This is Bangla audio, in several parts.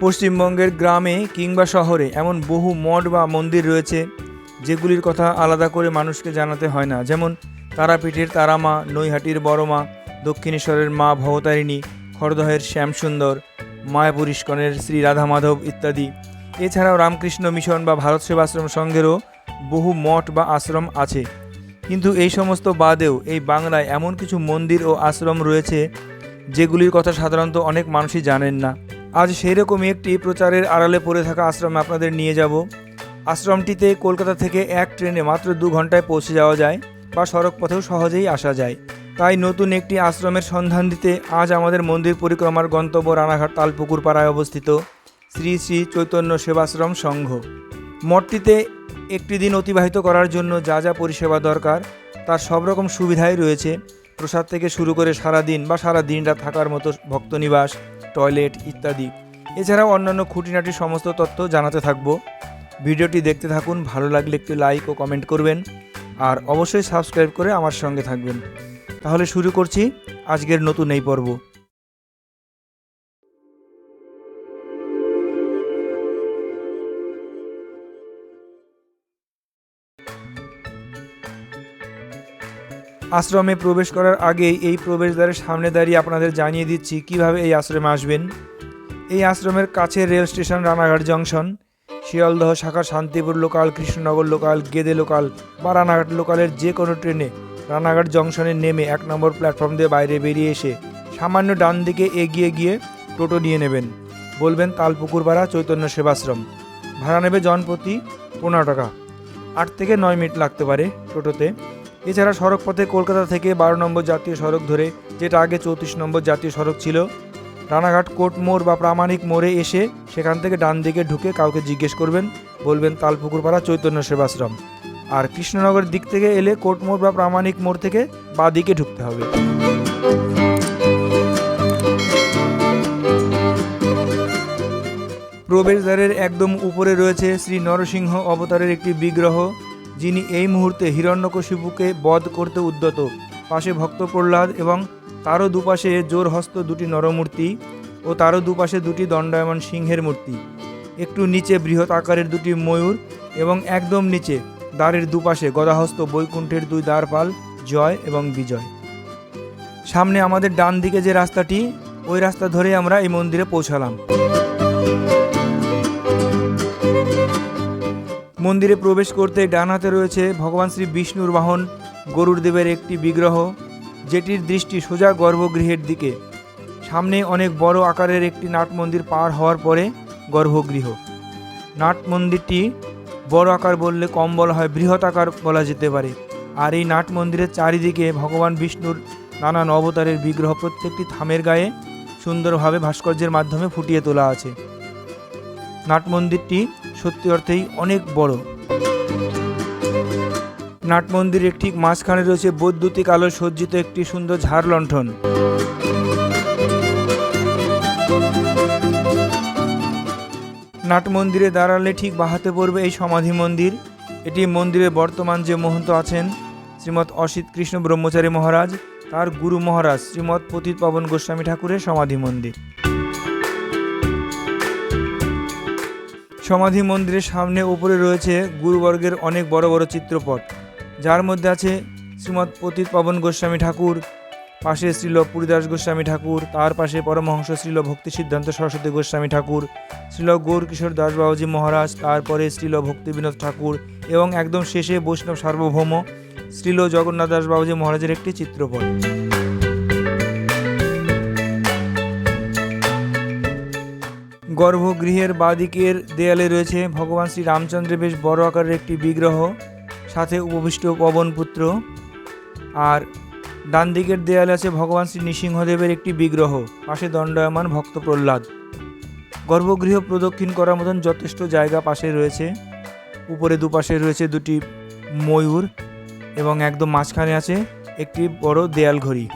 পশ্চিমবঙ্গের গ্রামে কিংবা শহরে এমন বহু মঠ বা মন্দির রয়েছে, যেগুলির কথা আলাদা করে মানুষকে জানাতে হয় না। যেমন তারাপীঠের তারামা, নৈহাটির বড়মা, দক্ষিণেশ্বরের মা ভবতারিণী, খড়দহের শ্যামসুন্দর, মায়াপুর ইস্কনের শ্রী রাধা মাধব ইত্যাদি। এছাড়াও রামকৃষ্ণ মিশন বা ভারত সেবাশ্রম সংঘেরও বহু মঠ বা আশ্রম আছে। কিন্তু এই সমস্ত বাদেও এই বাংলায় এমন কিছু মন্দির ও আশ্রম রয়েছে, যেগুলির কথা সাধারণত অনেক মানুষই জানেন না। আজ সেই রকমই একটি প্রচারের আড়ালে পড়ে থাকা আশ্রমে আপনাদের নিয়ে যাব। আশ্রমটিতে কলকাতা থেকে এক ট্রেনে মাত্র দু ঘন্টায় পৌঁছে যাওয়া যায় বা সড়ক পথেও সহজেই আসা যায়। তাই নতুন একটি আশ্রমের সন্ধান দিতে আজ আমাদের মন্দির পরিক্রমার গন্তব্য রানাঘাট তালপুকুর পাড়ায় অবস্থিত শ্রী শ্রী চৈতন্য সেবাশ্রম সংঘ। মঠটিতে একটি দিন অতিবাহিত করার জন্য যা যা পরিষেবা দরকার, তার সব রকম সুবিধাই রয়েছে। প্রসাদ থেকে শুরু করে সারা দিন বা সারা দিনটা থাকার মতো ভক্তনিবাস টয়লেট ইত্যাদি। এছাড়াও অন্যান্য খুঁটিনাটি সমস্ত তথ্য জানাতে থাকব। ভিডিওটি দেখতে থাকুন, ভালো লাগলে একটু লাইক ও কমেন্ট করবেন। আর অবশ্যই সাবস্ক্রাইব করে আমার সঙ্গে থাকবেন। তাহলে শুরু করছি আজকের নতুন এই পর্ব। আশ্রমে প্রবেশ করার আগেই এই প্রবেশদ্বারের সামনে দাঁড়িয়ে আপনাদের জানিয়ে দিচ্ছি কীভাবে এই আশ্রমে আসবেন। এই আশ্রমের কাছে rail station Ranaghat junction. Sealdah শাখা Shantipur local, Krishnanagar local, Gede local বা রানাঘাট লোকালের যে কোনো ট্রেনে রানাঘাট জংশনে নেমে এক নম্বর প্ল্যাটফর্ম দিয়ে বাইরে বেরিয়ে এসে সামান্য ডান দিকে এগিয়ে গিয়ে টোটো নিয়ে নেবেন। বলবেন তালপুকুরপাড়া চৈতন্য সেবাশ্রম। ভাড়া নেবে জনপ্রতি পনেরো টাকা। আট থেকে নয় মিনিট লাগতে পারে টোটোতে। এছাড়া সড়ক পথে কলকাতা থেকে বারো নম্বর জাতীয় সড়ক ধরে যেটা আগে চৌত্রিশ নম্বর জাতীয় সড়ক ছিল, রানাঘাট কোর্ট মোড় বা প্রামাণিক মোড়ে এসে সেখান থেকে ডান দিকে ঢুকে কাউকে জিজ্ঞেস করবেন, বলবেন তালপুকুরপাড়া চৈতন্য সেবাশ্রম। আর কৃষ্ণনগর দিক থেকে এলে কোর্ট মোড় বা প্রামাণিক মোড় থেকে বা দিকে ঢুকতে হবে। প্রবেশদ্বারের একদম উপরে রয়েছে শ্রী নরসিংহ অবতারের একটি বিগ্রহ। যিনি এই মুহূর্তে হিরণ্যকশিপুকে বধ করতে উদ্যত। পাশে ভক্ত প্রহ্লাদ এবং তারও দুপাশে জোরহস্ত দুটি নরমূর্তি ও তারও দুপাশে দুটি দণ্ডায়মান সিংহের মূর্তি। একটু নিচে বৃহৎ আকারের দুটি ময়ূর এবং একদম নিচে দ্বারের দুপাশে গদাহস্ত বৈকুণ্ঠের দুই দ্বারপাল জয় এবং বিজয়। সামনে আমাদের ডান দিকে যে রাস্তাটি, ওই রাস্তা ধরে আমরা এই মন্দিরে পৌঁছালাম। মন্দিরে প্রবেশ করতে ডান হাতে রয়েছে ভগবান শ্রী বিষ্ণুর বাহন, গরুর দেবের একটি বিগ্রহ, যেটির দৃষ্টি সোজা গর্ভগৃহের দিকে। সামনে অনেক বড় আকারের একটি নাট মন্দির পার হওয়ার পরে গর্ভগৃহ। নাট মন্দিরটি বড় আকার বললে কম বলা হয় বৃহৎ আকার বলা যেতে পারে। আর এই নাট মন্দিরের চারিদিকে ভগবান বিষ্ণুর নানান অবতারের বিগ্রহ প্রত্যেকটি থামের গায়ে সুন্দরভাবে ভাস্কর্যের মাধ্যমে ফুটিয়ে তোলা আছে। নাট মন্দিরটি সত্যি অর্থেই অনেক বড়। নাট মন্দিরের ঠিক মাঝখানে রয়েছে বৈদ্যুতিক আলো সজ্জিত একটি সুন্দর ঝাড় লণ্ঠন। নাট মন্দিরে দাঁড়ালে ঠিক বাহাতে পড়বে এই সমাধি মন্দির। এটি মন্দিরে বর্তমান যে মহন্ত আছেন শ্রীমৎ অসিত কৃষ্ণ ব্রহ্মচারী মহারাজ, তার গুরু মহারাজ শ্রীমৎ পতিত পাবন গোস্বামী ঠাকুরের সমাধি মন্দির। সমাধি মন্দিরের সামনে উপরে রয়েছে গুরুবর্গের অনেক বড় বড় চিত্রপট। যার মধ্যে আছে শ্রীমৎ পতিত পবন গোস্বামী ঠাকুর, পাশে শ্রীল পুরীদাস গোস্বামী ঠাকুর, তার পাশে পরমহংস শ্রীল ভক্তি সিদ্ধান্ত সরস্বতী গোস্বামী ঠাকুর, শ্রীল গৌর কিশোর দাস বাবাজি মহারাজ তারপরে শ্রীল ভক্তি বিনোদ ঠাকুর এবং একদম শেষে বৈষ্ণব সার্বভৌম শ্রীল জগন্নাথ দাস বাবাজি মহারাজের একটি চিত্রপট। গর্ভগৃহের বাদিকের দেয়ালে রয়েছে ভগবান শ্রী রামচন্দ্রের বেশ বড় আকারের একটি বিগ্রহ, সাথে উপবিষ্ট পবনপুত্র আর ডান দিকের দেয়ালে আছে ভগবান শ্রী নৃসিংহদেবের একটি বিগ্রহ, পাশে দণ্ডায়মান ভক্ত প্রহ্লাদ। গর্ভগৃহ প্রদক্ষিণ করার মতন যথেষ্ট জায়গা পাশে রয়েছে। উপরে দুপাশে রয়েছে দুটি ময়ূর এবং একদম মাঝখানে আছে একটি বড় দেয়াল ঘড়ি।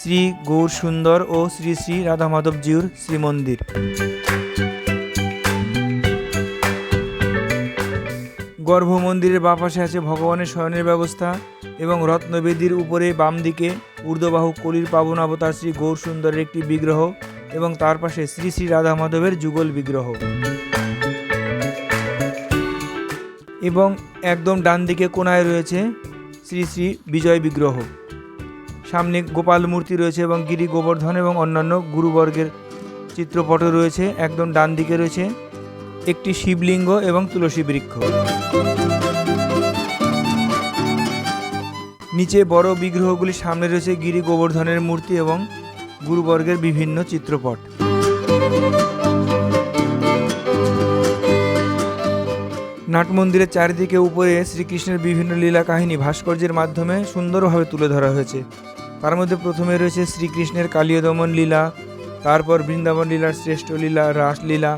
শ্রী গৌর সুন্দর ও শ্রী শ্রী রাধা মাধবজিউর শ্রীমন্দির। গর্ভ মন্দিরের বাঁ পাশে আছে ভগবানের শয়নের ব্যবস্থা এবং রত্নবেদীর উপরে বাম দিকে ঊর্ধ্ববাহু কলির পাবন অবতার শ্রী গৌর সুন্দরের একটি বিগ্রহ এবং তার পাশে শ্রী শ্রী রাধা মাধবের যুগল বিগ্রহ। এবং একদম ডান দিকে কোনায় রয়েছে শ্রী শ্রী বিজয় বিগ্রহ। সামনে গোপাল মূর্তি রয়েছে এবং গিরি গোবর্ধন এবং অন্যান্য গুরুবর্গের চিত্রপটও রয়েছে। একদম ডান দিকে রয়েছে একটি শিবলিঙ্গ এবং তুলসী বৃক্ষ। নিচে বড় বিগ্রহগুলির সামনে রয়েছে গিরি গোবর্ধনের মূর্তি এবং গুরুবর্গের বিভিন্ন চিত্রপট। নাট মন্দিরের চারিদিকে উপরে শ্রীকৃষ্ণের বিভিন্ন লীলা কাহিনী ভাস্কর্যের মাধ্যমে সুন্দরভাবে তুলে ধরা হয়েছে। তার মধ্যে প্রথমে রয়েছে শ্রীকৃষ্ণের কালীয় দমন লীলা, তারপর বৃন্দাবন লীলার শ্রেষ্ঠ লীলা রাসলীলা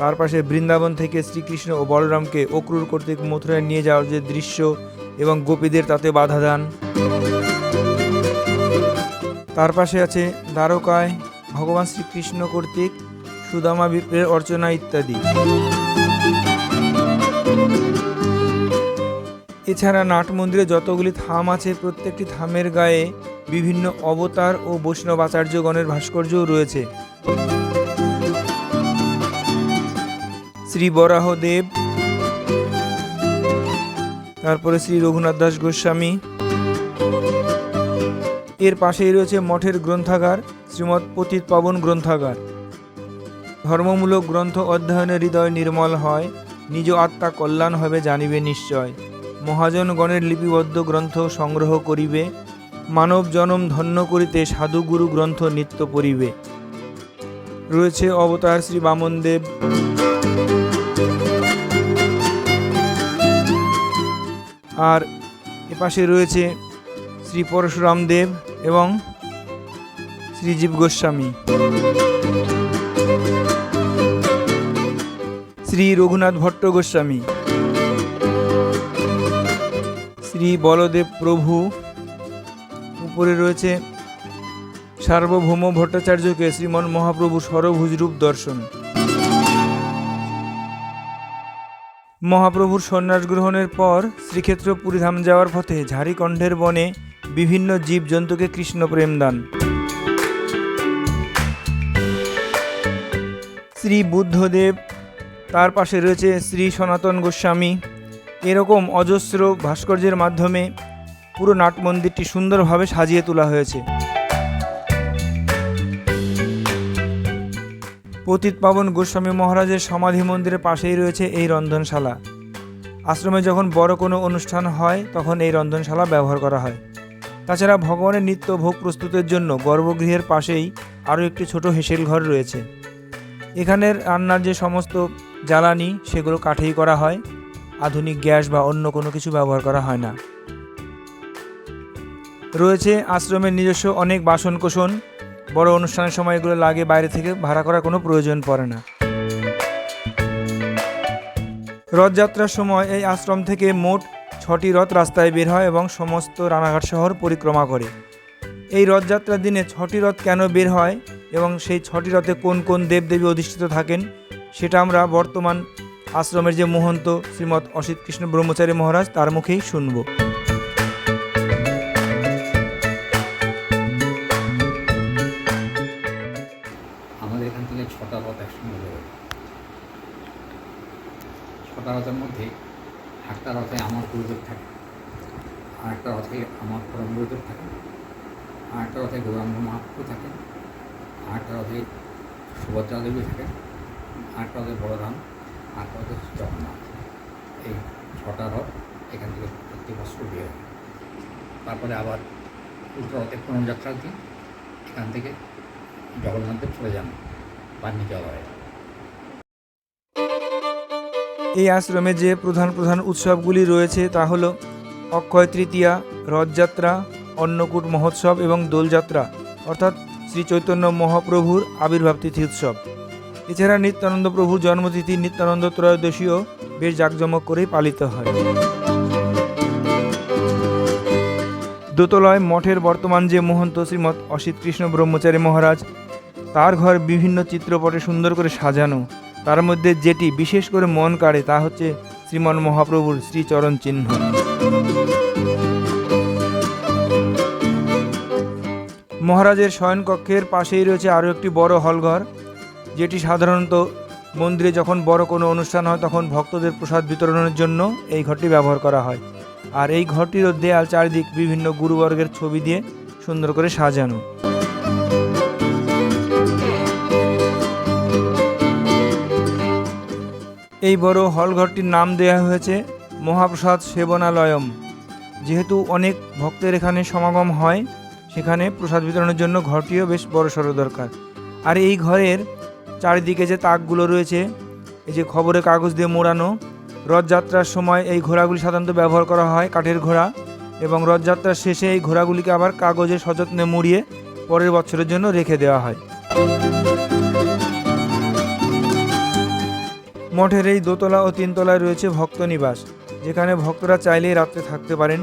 তার পাশে বৃন্দাবন থেকে শ্রীকৃষ্ণ ও বলরামকে অক্রুর কর্তৃক মথুরায় নিয়ে যাওয়ার যে দৃশ্য এবং গোপীদের তাতে বাধা দান। তার পাশে আছে দ্বারকায় ভগবান শ্রীকৃষ্ণ কর্তৃক সুদামা বিপ্রের অর্চনা ইত্যাদি। এছাড়া নাট মন্দিরে যতগুলি থাম আছে, প্রত্যেকটি থামের গায়ে বিভিন্ন অবতার ও বৈষ্ণব আচার্যগণের ভাস্কর্যও রয়েছে। শ্রী বরাহদেব তারপরে শ্রী রঘুনাথ দাস গোস্বামী। এর পাশেই রয়েছে মঠের গ্রন্থাগার, শ্রীমৎ পতিত পাবন গ্রন্থাগার। ধর্মমূলক গ্রন্থ অধ্যয়নে হৃদয় নির্মল হয়, নিজ আত্মা কল্যাণ হবে জানিবে নিশ্চয়। মহাজনগণের লিপিবদ্ধ গ্রন্থ সংগ্রহ করিবে, মানব জনম ধন্য করিতে সাধুগুরু গ্রন্থ নিত্য পড়িবে। রয়েছে অবতার শ্রী বামনদেব। আর এপাশে রয়েছে শ্রী পরশুরাম দেব এবং শ্রীজীব গোস্বামী। শ্রী রঘুনাথ ভট্ট গোস্বামী। শ্রী বলদেব প্রভু। উপরে রয়েছে সার্বভৌম ভট্টাচার্যকে শ্রীমন মহাপ্রভু সরভুজ রূপ দর্শন। মহাপ্রভুর সন্ন্যাস গ্রহণের পর শ্রীক্ষেত্র পুরীধাম যাওয়ার পথে ঝাড়িকণ্ঠের বনে বিভিন্ন জীবজন্তুকে কৃষ্ণ প্রেম দান। শ্রী বুদ্ধদেব, তার পাশে রয়েছে শ্রী সনাতন গোস্বামী। এরকম অজস্র ভাস্কর্যের মাধ্যমে পুরো নাট মন্দিরটি সুন্দরভাবে সাজিয়ে তোলা হয়েছে। পতিত পাবন গোস্বামী মহারাজের সমাধি মন্দিরের পাশেই রয়েছে এই রন্ধনশালা। আশ্রমে যখন বড় কোনো অনুষ্ঠান হয়, তখন এই রন্ধনশালা ব্যবহার করা হয়। তাছাড়া ভগবানের নিত্য ভোগ প্রস্তুতের জন্য গর্ভগৃহের পাশেই আরও একটি ছোট হেসেল ঘর রয়েছে। এখানের রান্নার যে সমস্ত জ্বালানি, সেগুলো কাঠেই করা হয়। আধুনিক গ্যাস বা অন্য কোনো কিছু ব্যবহার করা হয় না। রয়েছে আশ্রমের নিজস্ব অনেক বাসন কোসন বড় অনুষ্ঠানের সময় এগুলো লাগে বাইরে থেকে, ভাড়া করার কোনো প্রয়োজন পড়ে না। রথযাত্রার সময় এই আশ্রম থেকে মোট ছটি রথ রাস্তায় বের হয় এবং সমস্ত রানাঘাট শহর পরিক্রমা করে। এই রথযাত্রার দিনে ছটি রথ কেন বের হয় এবং সেই ছটি রথে কোন কোন দেবদেবী অধিষ্ঠিত থাকেন, সেটা আমরা বর্তমান আশ্রমের যে মহন্ত শ্রীমৎ অসিত কৃষ্ণ ব্রহ্মচারী মহারাজ তার মুখেই শুনব। ছটা রথ একসঙ্গে বেরোয় ছটা রথের মধ্যে একটা রথে আমার গুরুদেব থাকে, আর একটা রথে আমার পরম গুরুদেব থাকে, আর একটা রথে গৌরাঙ্গ মহাপ্রভু থাকেন আর একটা রথে সুভদ্রা দেবী থাকেন আর একটা রথে বড়রাম আর একটা রথে জগন্নাথ। এই ছটা রথ এখান থেকে প্রতি বছর বের হয়। তারপরে আবার উল্টো রথে পুনর্যাত্রার দিন এখান থেকে জগন্নাথদেব চলে যান। এই আশ্রমে যে প্রধান প্রধান উৎসবগুলি রয়েছে তা হলো অক্ষয় তৃতীয়া, রথযাত্রা, অন্নকূট মহোৎসব এবং দোলযাত্রা, অর্থাৎ শ্রী চৈতন্য মহাপ্রভুর আবির্ভাব তিথি উৎসব। এছাড়া নিত্যানন্দ প্রভুর জন্মতিথি নিত্যানন্দ ত্রয়োদশীও বেশ জাঁকজমক করেই পালিত হয়। দোতলায় মঠের বর্তমান যে মহন্ত শ্রীমৎ অসিত কৃষ্ণ ব্রহ্মচারী মহারাজ তার ঘর বিভিন্ন চিত্রপটে সুন্দর করে সাজানো। তার মধ্যে যেটি বিশেষ করে মন কাড়ে তা হচ্ছে শ্রীমন মহাপ্রভুর শ্রীচরণ চিহ্ন। মহারাজের শয়নকক্ষের পাশেই রয়েছে আরও একটি বড় হলঘর, যেটি সাধারণত মন্দিরে যখন বড় কোনো অনুষ্ঠান হয় তখন ভক্তদের প্রসাদ বিতরণের জন্য এই ঘরটি ব্যবহার করা হয়। আর এই ঘরটিরও দেয়াল চারিদিক বিভিন্ন গুরুবর্গের ছবি দিয়ে সুন্দর করে সাজানো। এই বড় হলঘরটির নাম দেওয়া হয়েছে মহাপ্রসাদ সেবনালয়ম। যেহেতু অনেক ভক্তের এখানে সমাগম হয়, সেখানে প্রসাদ বিতরণের জন্য ঘরটিও বেশ বড় সড়ো দরকার। আর এই ঘরের চারিদিকে যে তাকগুলো রয়েছে, এই যে খবরের কাগজ দিয়ে মোড়ানো, রথযাত্রার সময় এই ঘোড়াগুলি সাধারণত ব্যবহার করা হয় কাঠের ঘোড়া এবং রথযাত্রার শেষে এই ঘোড়াগুলিকে আবার কাগজে সযত্নে মুড়িয়ে পরের বছরের জন্য রেখে দেওয়া হয়। মঠের এই দোতলা ও তিনতলায় রয়েছে ভক্ত নিবাস, যেখানে ভক্তরা চাইলেই রাত্রে থাকতে পারেন,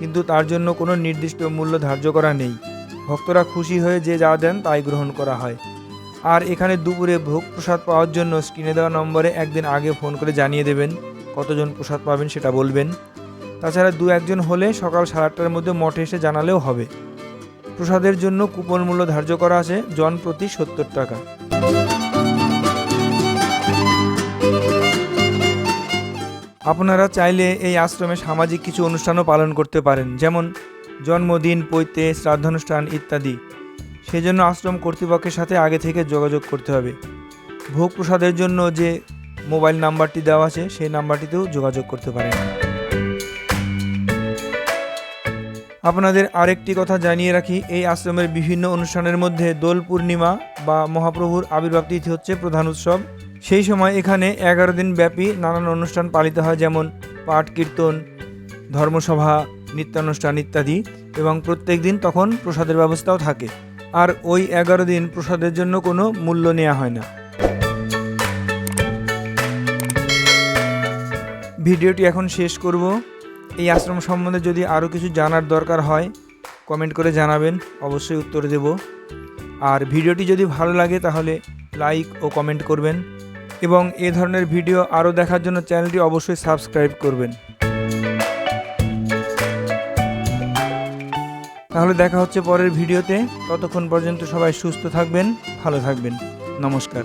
কিন্তু তার জন্য কোনো নির্দিষ্ট মূল্য ধার্য করা নেই। ভক্তরা খুশি হয়ে যে যা দেন তাই গ্রহণ করা হয়। আর এখানে দুপুরে ভোগ প্রসাদ পাওয়ার জন্য স্ক্রিনে দেওয়া নম্বরে একদিন আগে ফোন করে জানিয়ে দেবেন, কতজন প্রসাদ পাবেন সেটা বলবেন। তাছাড়া দু একজন হলে সকাল সাড়ে আটটার মধ্যে মঠে এসে জানালেও হবে। প্রসাদের জন্য কুপন মূল্য ধার্য করা আছে, জন প্রতি সত্তর টাকা। আপনারা চাইলে এই আশ্রমে সামাজিক কিছু অনুষ্ঠানও পালন করতে পারেন, যেমন জন্মদিন, পৈতে, শ্রাদ্ধানুষ্ঠান ইত্যাদি। সেজন্য আশ্রম কর্তৃপক্ষের সাথে আগে থেকে যোগাযোগ করতে হবে। ভোগ প্রসাদের জন্য যে মোবাইল নাম্বারটি দেওয়া আছে, সেই নাম্বারটিতেও যোগাযোগ করতে পারেন। আপনাদের আরেকটি কথা জানিয়ে রাখি, এই আশ্রমের বিভিন্ন অনুষ্ঠানের মধ্যে দোল পূর্ণিমা বা মহাপ্রভুর আবির্ভাব তিথি হচ্ছে প্রধান উৎসব। সেই সময় এখানে এগারো দিন ব্যাপী নানান অনুষ্ঠান পালিত হয়, যেমন পাঠ, কীর্তন, ধর্মসভা, নিত্যানুষ্ঠান ইত্যাদি এবং প্রত্যেক দিন তখন প্রসাদের ব্যবস্থাও থাকে। আর ওই এগারো দিন প্রসাদের জন্য কোনো মূল্য নেওয়া হয় না। ভিডিওটি এখন শেষ করব। এই আশ্রম সম্বন্ধে যদি আরও কিছু জানার দরকার হয়, কমেন্ট করে জানাবেন, অবশ্যই উত্তর দেব। আর ভিডিওটি যদি ভালো লাগে তাহলে লাইক ও কমেন্ট করবেন। এবং এ ধরনের ভিডিও আরও দেখার জন্য চ্যানেলটি অবশ্যই সাবস্ক্রাইব করবেন। তাহলে দেখা হচ্ছে পরের ভিডিওতে। ততক্ষণ পর্যন্ত সবাই সুস্থ থাকবেন, ভালো থাকবেন। নমস্কার।